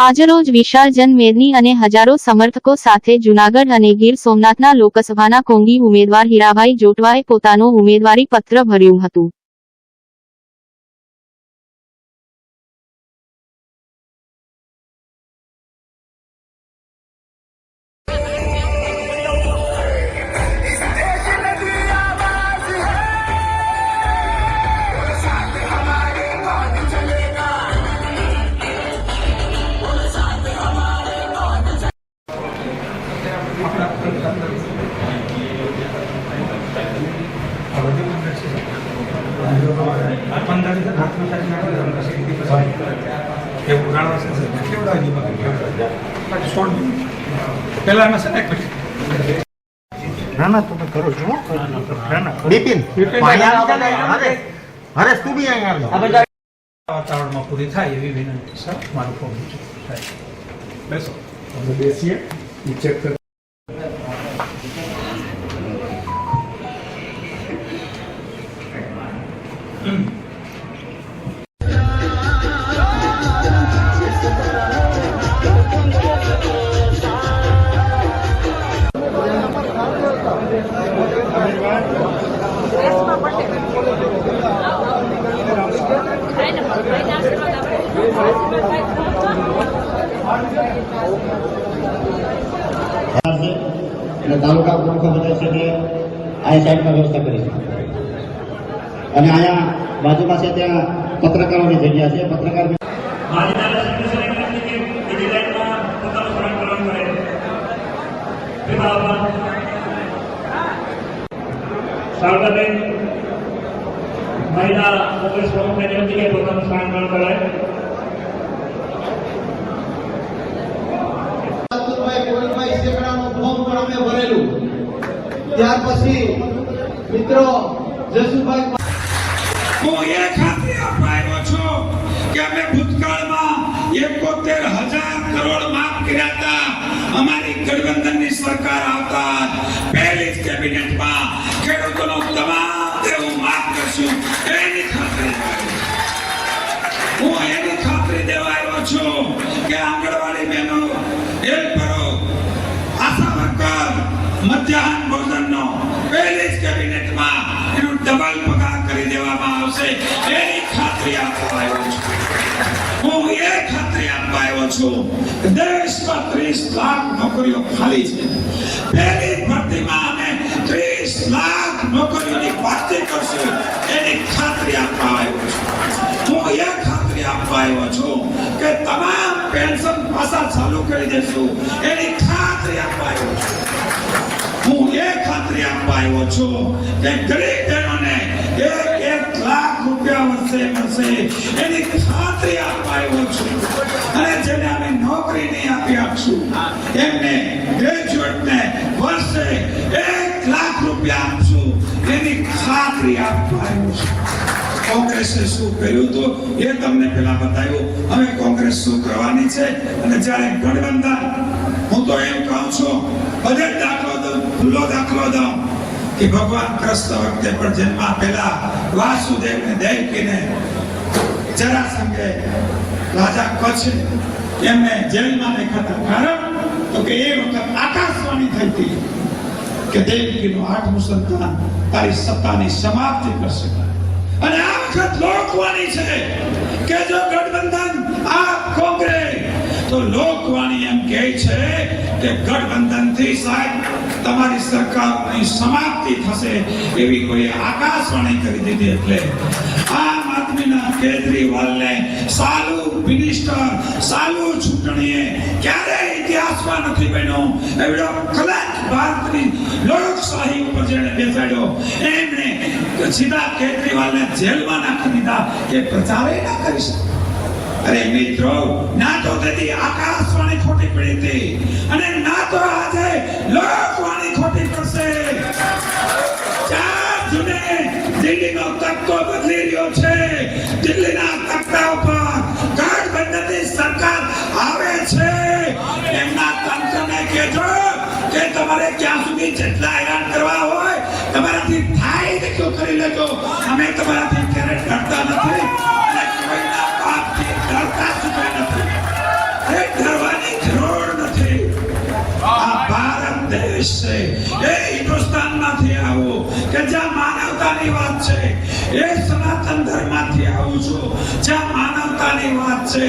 આજરોજ વિશાળ જનમેદની અને હજારો સમર્થકો સાથે જૂનાગઢ અને ગીર સોમનાથના લોકસભાના કોંગી ઉમેદવાર હીરાભાઈ જોટવાએ પોતાનો ઉમેદવારી પત્ર ભર્યું હતું. પેલા ને ના ના તમે કરો છો હો. ના ના બિપિન હરેશ તું બી અહીંયા આવ્યો વાતાવરણમાં પૂરી થાય એવી વિનંતી સર મારું ફોન સાહેબ બેસો. અમે બેસીએ ચેક અને તાલુકા પ્રમુખો બધા છે આ સાઈડમાં વ્યવસ્થા કરી છે. અને અહીંયા બાજુમાં છે ત્યાં પત્રકારોની જગ્યા છે. પત્રકાર શારદાબેન, મહિલા કોંગ્રેસ પ્રમુખને વિનંતી કે પોતાનું સ્થાન ગ્રહણ કરે ચતુરભાઈ ગોવિંદભાઈ શેકડાનું ફોર્મ પણ અમે ભરેલું ત્યાર પછી મિત્રો જસુભાઈ હું એ ખાતરી અપાયો છું કે અમે ભૂતકાળમાં એકોતેર હજાર કરોડ માફ કર્યા હતા. અમારી ગઠબંધનની સરકાર આવતા પહેલી જ કેબિનેટમાં ખેડૂતોનો તમામ દેવું માફ કરશું. એની ખાતરી હું એની ખાતરી દેવા આવ્યો છું કે આંગણવાડી બહેનો, હેલ્પરો, આશા વર્કર, મધ્યાહન ભોજનનો પહેલી જ કેબિનેટમાં એનું ડબલ પગાર કરી દેવામાં આવશે. એની ખાતરી આપવા આવ્યો છું. હું એ ખાતરી આપવા આવ્યો છું. દેશમાં ત્રીસ લાખ નોકરીઓ ખાલી છે. પહેલી ભરતીમાં અમે ત્રીસ લાખ નોકરીઓની ભરતી કરશું. એની ખાતરી આપવા આવ્યો છું. હું એ ખાતરી આપવા આવ્યો છું કે તમામ પેન્શન પાછા ચાલુ કરી દેશું. એની ખાતરી આપવા આવ્યો છું. ખાતરી આપવા આવ્યો છું. કે ગરીબ બહેનોને એક એક લાખ રૂપિયા વર્ષે મળશે. એની ખાતરી આપવા આવ્યો અને જેને અમે નોકરી નહીં આપી આપશું, એમને ગ્રેજ્યુએટને વર્ષે એક લાખ રૂપિયા આપશું. એની ખાતરી આપવા આવ્યો કોંગ્રેસે શું કર્યું હતું એ તમને પેલા બતાવ્યું. હવે કોંગ્રેસ શું કરવાની છે? અને જ્યારે ગઠબંધન, હું તો એમ કહું છું, બજેટ ખુલ્લો દઉં કે ભગવાન કૃષ્ણ વખતે પણ જન્મ પહેલા વાસુદેવને દેવકીને જરાસંઘે રાજા કચ્છ એમને જેલમાં નાખ્યા કારણ તો કે એ વખત આકાશવાણી થઈ હતી કે દેવકીનું આઠમું સંતાન તારી સત્તાની સમાપ્તિ કરશે અને આ વખત લોકવાણી છે કે જો ગઠબંધન આ કોંગ્રેસ તો લોકવાણી એમ કહે છે કે ગઠબંધનથી સાહેબ તમારી સરકારની સમાપ્તિ થશે એવી કોઈ આકાશવાણી કરી દીધી એટલે આમ આદમીના કેજરીવાલને સાલુ મિનિસ્ટર, સાલુ ચૂંટણીએ ક્યારેય ઇતિહાસમાં નથી બન્યો. એવડો કલંક ભારતની લોકશાહી ઉપર જેણે બેસાડ્યો. એમણે સીધા કેજરીવાલને જેલમાં નાખી દીધા કે પ્રચારે ના કરી શકે. અરે મિત્રો, ના તો તેથી આકાશવાણી ખોટી પડી હતી. ના તો આજે. લોકવાણી કે તમારે ક્યાં સુધી જેટલા હેરાન કરવા હોય, તમારાથી થાય તેટલું કરી લેજો. અમે તમારાથી કરતા નથી. દેશ છે। એ હિન્દુસ્તાનમાંથી આવો કે જ્યાં માનવતાની વાત છે, એ સનાતન ધર્મમાંથી આવું છું। જ્યાં માનવતાની વાત છે,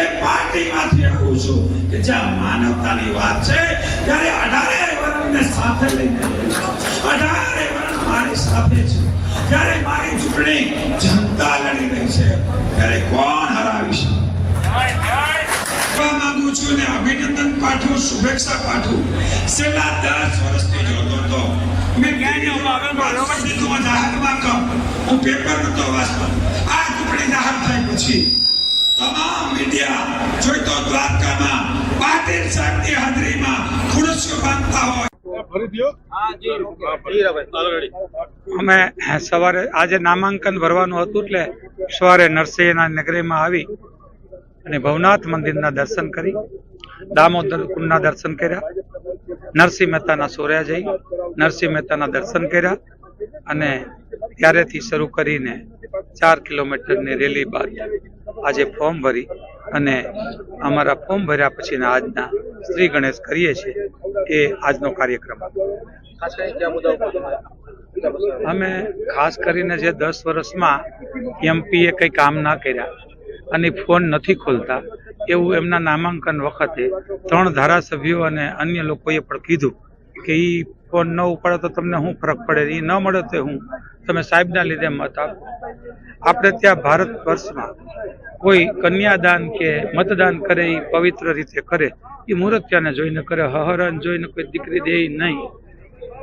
એ પાર્ટીમાંથી આવું છું કે જ્યાં માનવતાની વાત છે, ત્યારે અઢારે વર્ણને સાથે લઈને અઢારે વર્ણ મારી સાથે છે। ત્યારે મારી ચૂંટણી જનતા લડી રહી છે, ત્યારે કોણ હરાવી શકે કહેવા માંગુ છું ને અભિનંદન પાઠવું શુભેચ્છા પાઠવું. છેલ્લા દસ વર્ષથી જોતો હતો. મેં સીધું જાહેરમાં કહું હું પેપર નતો વાંચતો આ ચૂંટણી જાહેર થઈ પછી તમામ મીડિયા જોઈતો દ્વારકામાં પાટીલ સાહેબની હાજરીમાં ખુરશીઓ બાંધતા હોય. અમે સવારે આજે નામાંકન ભરવાનું હતું એટલે સવારે નરસિંહના નગરીમાં આવી અને ભવનાથ મંદિરના દર્શન કરી, દામોદર કુંડના દર્શન કર્યા, નરસિંહ મહેતાના સોર્યા જઈ, નરસિંહ મહેતાના દર્શન કર્યા અને ત્યારેથી શરૂ કરીને ચાર કિલોમીટરની રેલી બાદ આજે ફોર્મ ભરી અને અમારા ફોર્મ ભર્યા પછીના આજના શ્રી ગણેશ કરીએ છીએ એ આજનો કાર્યક્રમ. અમે ખાસ કરીને જે દસ વર્ષમાં એમપીએ કંઈ કામ ના કર્યા અને ફોન નથી ખોલતા. એવું એમના નામાંકન વખતે ત્રણ ધારાસભ્યો અને અન્ય લોકોએ પણ કીધું કે એ ફોન ન ઉપાડો તો તમને શું ફરક પડે? એ ન મળે તો હું તમે સાહેબના લીધે મત આપો. આપણે ત્યાં ભારત વર્ષમાં કોઈ કન્યાદાન કે મતદાન કરે એ પવિત્ર રીતે કરે એ મૂર્ત્યાને જોઈને કરે હહરન જોઈને કોઈ દીકરી દે નહીં.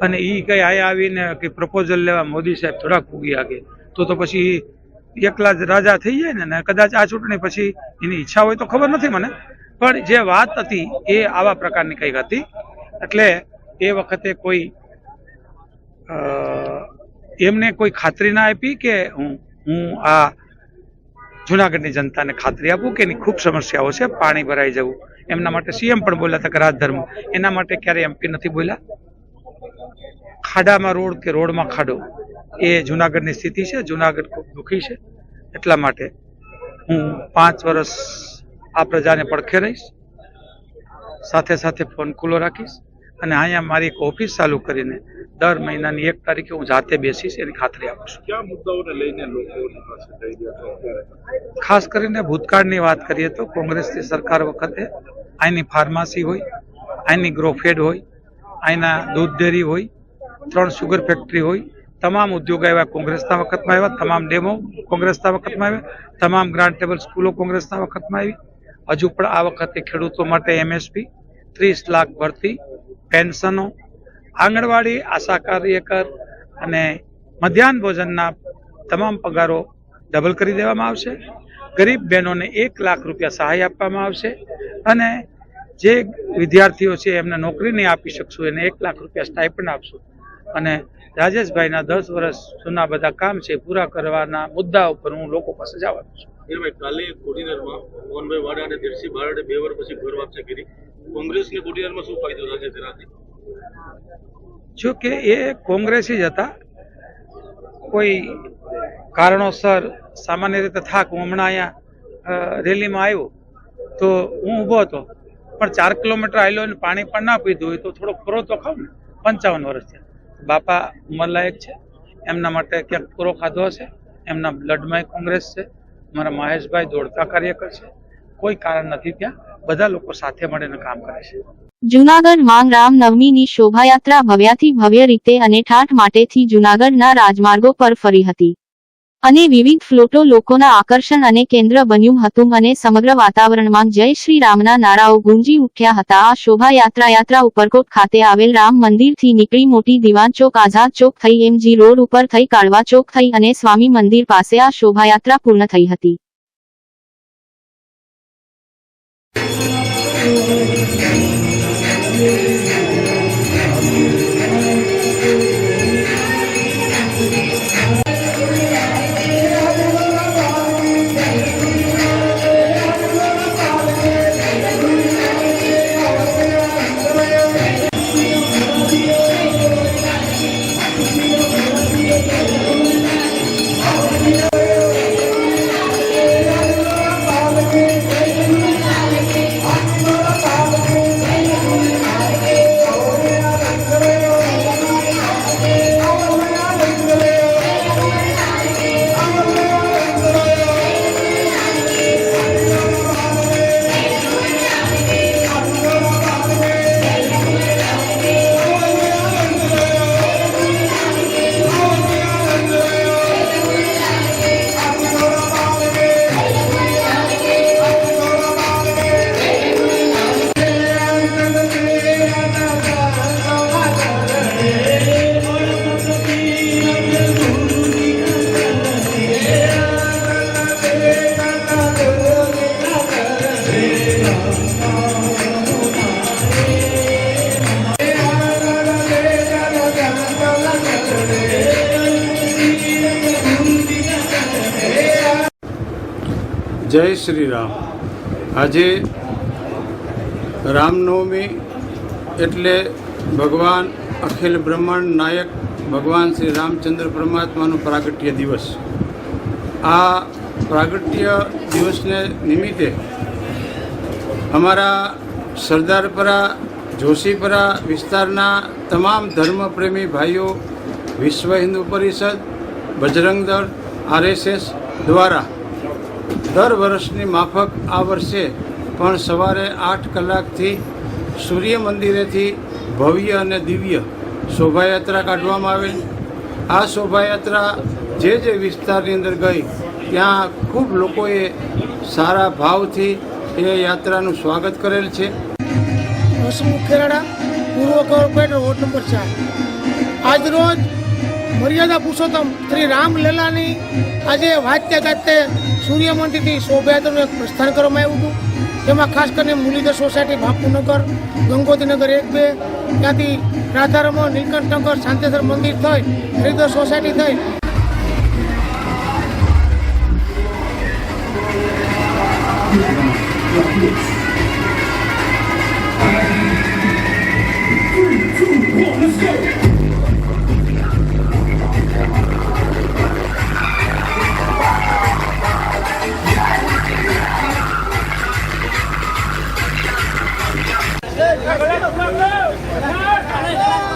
અને એ કઈ આયા આવીને કે પ્રપોઝલ લેવા મોદી સાહેબ થોડાક પૂગી આગે તો તો પછી એકલા જ રાજા થઈ જાય ને કદાચ આ ચૂંટણી પછી એની ઈચ્છા હોય તો ખબર નથી મને. પણ જે વાત હતી એ આવા પ્રકારની કંઈક હતી. એટલે એ વખતે કોઈ એમને કોઈ ખાતરી ના આપી કે હું હું આ જુનાગઢની જનતાને ખાતરી આપું કે એની ખૂબ સમસ્યાઓ છે, પાણી ભરાઈ જવું. એમના માટે સીએમ પણ બોલ્યા હતા કે રાજધર્મ એના માટે ક્યારે એમપી નથી બોલ્યા? ખાડામાં રોડ કે રોડમાં ખાડો? એ જુનાગઢની સ્થિતિ છે. જુનાગઢ ખૂબ દુઃખી છે. એટલા માટે હું પાંચ વર્ષ આ પ્રજાને પડખે રહીશ. સાથે સાથે ફોન ખુલ્લો રાખીશ અને અહીંયા મારી એક ઓફિસ ચાલુ કરીને દર મહિનાની એક તારીખે હું જાતે બેસીશ એની ખાતરી આપું છું. કયા મુદ્દાઓને લઈને ખાસ કરીને ભૂતકાળની વાત કરીએ તો કોંગ્રેસની સરકાર વખતે અહીંની ફાર્માસી હોય અહીંની ગ્રોફેડ હોય અહીંના દૂધ ડેરી હોય ત્રણ સુગર ફેક્ટરી હોય તમામ ઉદ્યોગો આવ્યા કોંગ્રેસના વખતમાં આવ્યા, તમામ ડેમો કોંગ્રેસના વખતમાં આવ્યા, તમામ ગ્રાન્ટેબલ સ્કૂલો કોંગ્રેસના વખતમાં આવી. હજુ પણ આ વખતે ખેડૂતો માટે એમએસપી ત્રીસ લાખ ભરતી, પેન્શનો, આંગણવાડી, આશા કાર્યકર અને મધ્યાહન ભોજનના તમામ પગારો ડબલ કરી દેવામાં આવશે. ગરીબ બહેનોને એક લાખ રૂપિયા સહાય આપવામાં આવશે અને જે વિદ્યાર્થીઓ છે એમને નોકરી નહીં આપી શકશું, એને એક લાખ રૂપિયા સ્ટાઇપન્ડ આપશું. અને રાજેશભાઈના દસ વર્ષ જૂના બધા કામ છે પૂરા કરવાના મુદ્દા ઉપર હું લોકો પાસે જવાનું છું. જોકે કાલે કોડીનારમાં મોહનભાઈ વાડા અને દિરસી બારડે બે વર્ષ પછી ઘર વાપસી કરી. કોંગ્રેસને કોડીનારમાં શું ફાયદો થશે તેનાથી? જો કે એ કોંગ્રેસી જ હતા. કોઈ કારણોસર સામાન્ય રીતે થાક હું હમણાં અહીંયા રેલીમાં આવ્યો તો હું ઊભો હતો. પણ ચાર કિલોમીટર આવેલો અને પાણી પણ ના પીધું હોય તો થોડો ખરો તો ખાવ ને. પંચાવન વર્ષ છે બાપા ઉંમરલાયક છે. એમના માટે ક્યાંક પૂરો ખાધો હશે એમના બ્લડમાં કોંગ્રેસ છે. મારા મહેશભાઈ દોડતા કાર્યકર છે. કોઈ કારણ નથી ત્યાં. બધા લોકો સાથે મળીને કામ કરે છે. જુનાગઢ માંગ રામ નવમીની શોભાયાત્રા ભવ્યાથી ભવ્ય રીતે અને ઠાઠ માટેથી જુનાગઢના રાજમાર્ગો પર ફરી હતી. અને વિવિધ ફ્લોટો લોકોના આકર્ષણ અને કેન્દ્ર બન્યું હતું અને સમગ્ર વાતાવરણમાં જય શ્રી રામના નારાઓ ગુંજી ઉઠ્યા હતા. આ શોભાયાત્રા યાત્રા ઉપરકોટ ખાતે આવેલ રામ મંદિરથી નીકળી મોટી દિવાન ચોક, આઝાદ ચોક થઈ, એમજી રોડ ઉપર થઈ, કાળવા ચોક થઈ અને સ્વામી મંદિર પાસે આ શોભાયાત્રા પૂર્ણ થઈ હતી. જય શ્રી રામ. આજે રામનવમી એટલે ભગવાન અખિલ બ્રહ્માંડ નાયક ભગવાન શ્રી રામચંદ્ર પરમાત્માનો પ્રાગટ્ય દિવસ. આ પ્રાગટ્ય દિવસને નિમિત્તે અમારા સરદારપરા, જોશીપરા વિસ્તારના તમામ ધર્મપ્રેમી ભાઈઓ, વિશ્વ હિન્દુ પરિષદ, બજરંગ દળ, આરએસએસ દ્વારા દર વર્ષની માફક આ વર્ષે પણ સવારે આઠ કલાકથી સૂર્ય મંદિરેથી ભવ્ય અને દિવ્ય શોભાયાત્રા કાઢવામાં આવે. આ શોભાયાત્રા જે જે વિસ્તારની અંદર ગઈ, ત્યાં ખૂબ લોકોએ સારા ભાવથી એ યાત્રાનું સ્વાગત કરેલ છે. ખેરાડા પૂર્વ કોર્પોરેટર વોર્ડ નંબર ચાર. આજરોજ મર્યાદા પુરુષોત્તમ શ્રી રામલીલાની આજે વાત્ય ગાતે સૂર્ય મંદિરથી શોભાયાત્રાનું એક પ્રસ્થાન કરવામાં આવ્યું હતું જેમાં ખાસ કરીને મુરલીધર સોસાયટી બાપુનગર ગંગોત્રીનગર એક બે, ત્યાંથી રાધારમણ, નીલકંઠનગર શાંતેશ્વર મંદિર થઈ, હરિદ્વાર સોસાયટી થઈ Let's go. กันแล้ว